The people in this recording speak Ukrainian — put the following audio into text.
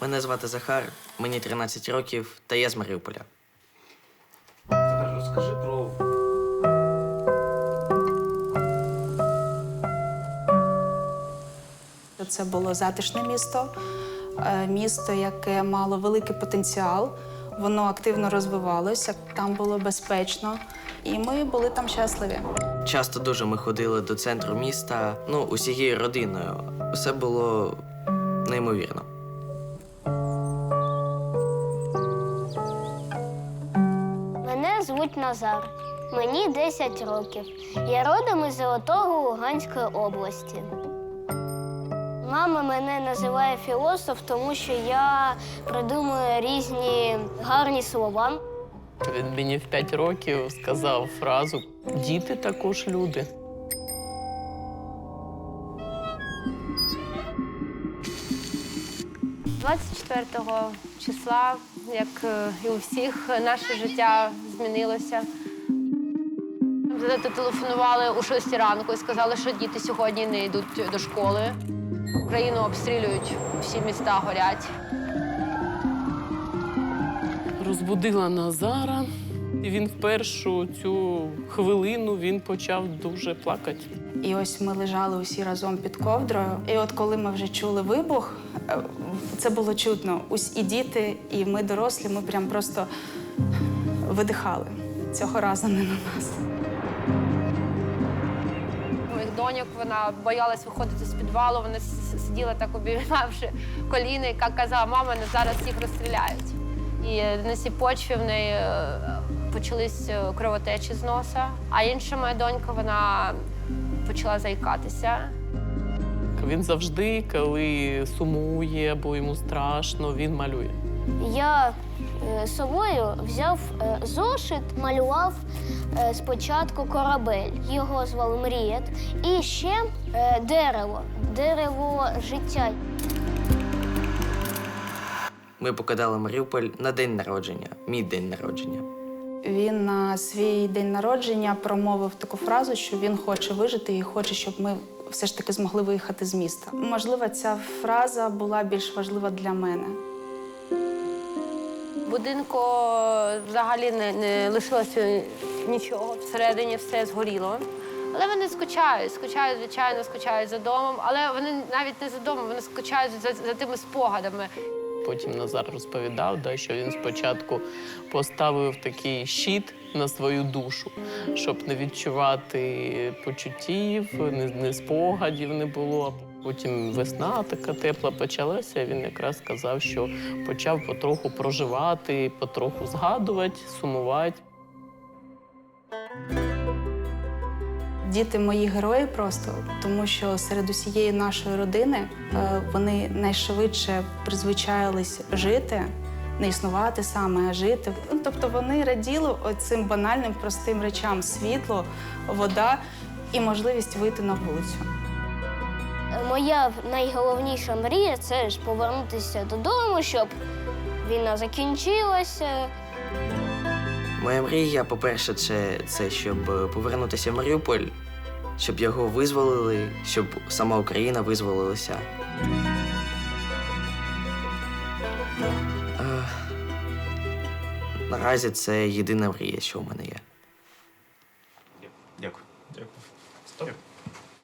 Мене звати Захар, мені 13 років, та я з Маріуполя. Захар, розкажи про Це було затишне місто, е, місто, яке мало великий потенціал. Воно активно розвивалося, там було безпечно, і ми були там щасливі. Часто дуже ми ходили до центру міста, ну, усією родиною. Все було неймовірно. Звуть Назар. Мені 10 років. Я родом із Золотого Луганської області. Мама мене називає філософ, тому що я придумую різні гарні слова. Він мені в 5 років сказав фразу: діти також люди. – 24 числа, як е, і у всіх, наше життя змінилося. Зателефонували о 6 ранку і сказали, що діти сьогодні не йдуть до школи. Україну обстрілюють, всі міста горять. Розбудила Назара, і він в першу цю хвилину він почав дуже плакати. І ось ми лежали усі разом під ковдрою. І от коли ми вже чули вибух, е, це було чутно. Ось і діти, і ми дорослі, ми прям просто видихали. Цього разу не на нас. Моїх доньок вона боялась виходити з підвалу. Вона сиділа так обіймавши коліна, і як казала, мама, мене зараз всіх розстріляють. І на цій почві в неї е, почались е, кровотечі з носа. А інша моя донька вона почала заїкатися. Він завжди, коли сумує або йому страшно, він малює. Я е, з собою взяв зошит, малював спочатку корабель. Його звали Мріят. І ще дерево, дерево життя. Ми покидали Маріуполь на день народження, мій день народження. Він на свій день народження промовив таку фразу, що він хоче вижити і хоче, щоб ми все ж таки змогли виїхати з міста. Можливо, ця фраза була більш важлива для мене. Будинку взагалі не, не лишилося нічого. Всередині все згоріло. Але вони скучають, скучають, звичайно, скучають за домом. Але вони навіть не за домом, вони скучають за, за тими спогадами. Потім Назар розповідав, да, що він спочатку поставив такий щит на свою душу, щоб не відчувати почуттів, не, не спогадів не було. Потім весна така тепла почалася. Він якраз сказав, що почав потроху проживати, потроху згадувати, сумувати. Діти мої герої просто, тому що серед усієї нашої родини е, вони найшвидше призвичаїлись жити, не існувати саме, а жити. Ну, Тобто вони раділи оцим банальним простим речам: світло, вода і можливість вийти на вулицю. Моя найголовніша мрія це ж повернутися додому, щоб війна закінчилася. Моя мрія, по-перше, це, це щоб е, повернутися в Маріуполь, щоб його визволили, щоб сама Україна визволилася. Е, Наразі це єдина мрія, що в мене є.